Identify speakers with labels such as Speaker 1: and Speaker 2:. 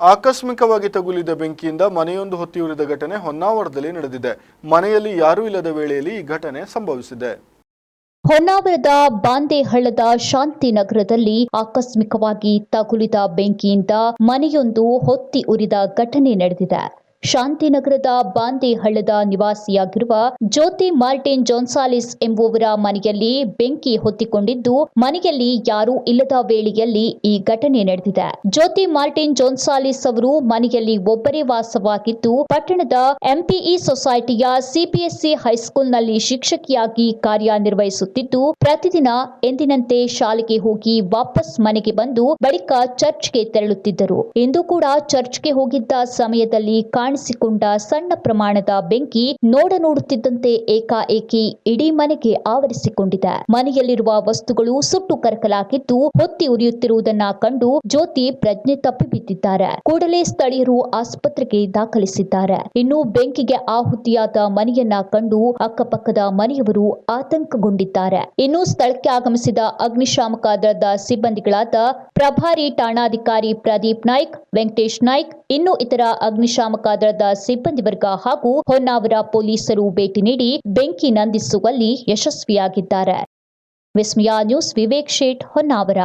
Speaker 1: ಆಕಸ್ಮಿಕವಾಗಿ ತಗುಲಿದ ಬೆಂಕಿಯಿಂದ ಮನೆಯೊಂದು ಹೊತ್ತಿಯುರಿದ ಘಟನೆ ಹೊನ್ನಾವರದಲ್ಲಿ ನಡೆದಿದೆ. ಮನೆಯಲ್ಲಿ ಯಾರೂ ಇಲ್ಲದ ವೇಳೆಯಲ್ಲಿ ಈ ಘಟನೆ ಸಂಭವಿಸಿದೆ.
Speaker 2: ಹೊನ್ನಾವರದ ಬಾಂದೇಹಳ್ಳದ ಶಾಂತಿನಗರದಲ್ಲಿ ಆಕಸ್ಮಿಕವಾಗಿ ತಗುಲಿದ ಬೆಂಕಿಯಿಂದ ಮನೆಯೊಂದು ಹೊತ್ತಿ ಉರಿದ ಘಟನೆ ನಡೆದಿದೆ. ಶಾಂತಿನಗರದ ಬಾಂದಿಹಳ್ಳದ ನಿವಾಸಿಯಾಗಿರುವ ಜ್ಯೋತಿ ಮಾರ್ಟಿನ್ ಜೋನ್ಸಾಲಿಸ್ ಎಂಬುವರ ಮನೆಯಲ್ಲಿ ಬೆಂಕಿ ಹೊತ್ತಿಕೊಂಡಿದ್ದು, ಮನೆಯಲ್ಲಿ ಯಾರೂ ಇಲ್ಲದ ವೇಳೆಯಲ್ಲಿ ಈ ಘಟನೆ ನಡೆದಿದೆ. ಜ್ಯೋತಿ ಮಾರ್ಟಿನ್ ಜೋನ್ಸಾಲಿಸ್ ಅವರು ಮನೆಯಲ್ಲಿ ಒಬ್ಬರೇ ವಾಸವಾಗಿದ್ದು, ಪಟ್ಟಣದ ಎಂಪಿಇ ಸೊಸೈಟಿಯ ಸಿಪಿಎಸ್ಸಿ ಹೈಸ್ಕೂಲ್ನಲ್ಲಿ ಶಿಕ್ಷಕಿಯಾಗಿ ಕಾರ್ಯನಿರ್ವಹಿಸುತ್ತಿದ್ದು, ಪ್ರತಿದಿನ ಎಂದಿನಂತೆ ಶಾಲೆಗೆ ಹೋಗಿ ವಾಪಸ್ ಮನೆಗೆ ಬಂದು ಬಳಿಕ ಚರ್ಚ್ಗೆ ತೆರಳುತ್ತಿದ್ದರು. ಇಂದು ಕೂಡ ಚರ್ಚ್ಗೆ ಹೋಗಿದ್ದ ಸಮಯದಲ್ಲಿ ಕಾಣಿಸಿಕೊಂಡ ಸಣ್ಣ ಪ್ರಮಾಣದ ಬೆಂಕಿ ನೋಡ ನೋಡುತ್ತಿದ್ದಂತೆ ಏಕಾಏಕಿ ಇಡೀ ಮನೆಗೆ ಆವರಿಸಿಕೊಂಡಿದೆ. ಮನೆಯಲ್ಲಿರುವ ವಸ್ತುಗಳು ಸುಟ್ಟು ಕರಕಲಾಗಿದ್ದು ಹೊತ್ತಿ ಉರಿಯುತ್ತಿರುವುದನ್ನ ಕಂಡು ಜ್ಯೋತಿ ಪ್ರಜ್ಞೆ ತಪ್ಪಿ ಬಿದ್ದಿದ್ದಾರೆ. ಕೂಡಲೇ ಸ್ಥಳೀಯರು ಆಸ್ಪತ್ರೆಗೆ ದಾಖಲಿಸಿದ್ದಾರೆ. ಇನ್ನು ಬೆಂಕಿಗೆ ಆಹುತಿಯಾದ ಮನೆಯನ್ನ ಕಂಡು ಅಕ್ಕಪಕ್ಕದ ಮನೆಯವರು ಆತಂಕಗೊಂಡಿದ್ದಾರೆ. ಇನ್ನು ಸ್ಥಳಕ್ಕೆ ಆಗಮಿಸಿದ ಅಗ್ನಿಶಾಮಕ ದಳದ ಸಿಬ್ಬಂದಿಗಳಾದ ಪ್ರಭಾರಿ ಠಾಣಾಧಿಕಾರಿ ಪ್ರದೀಪ್ ನಾಯ್ಕ್, ವೆಂಕಟೇಶ್ ನಾಯ್ಕ್, ಇನ್ನು ಇತರ ಅಗ್ನಿಶಾಮಕ ದಳದ ಸಿಬ್ಬಂದಿ ವರ್ಗ ಹಾಗೂ ಹೊನ್ನಾವರ ಪೊಲೀಸರು ಭೇಟಿ ನೀಡಿ ಬೆಂಕಿ ನಂದಿಸುವಲ್ಲಿ ಯಶಸ್ವಿಯಾಗಿದ್ದಾರೆ. ವಿಸ್ಮಯ ನ್ಯೂಸ್ ವಿವೇಕ್ ಶೇಟ್, ಹೊನ್ನಾವರ.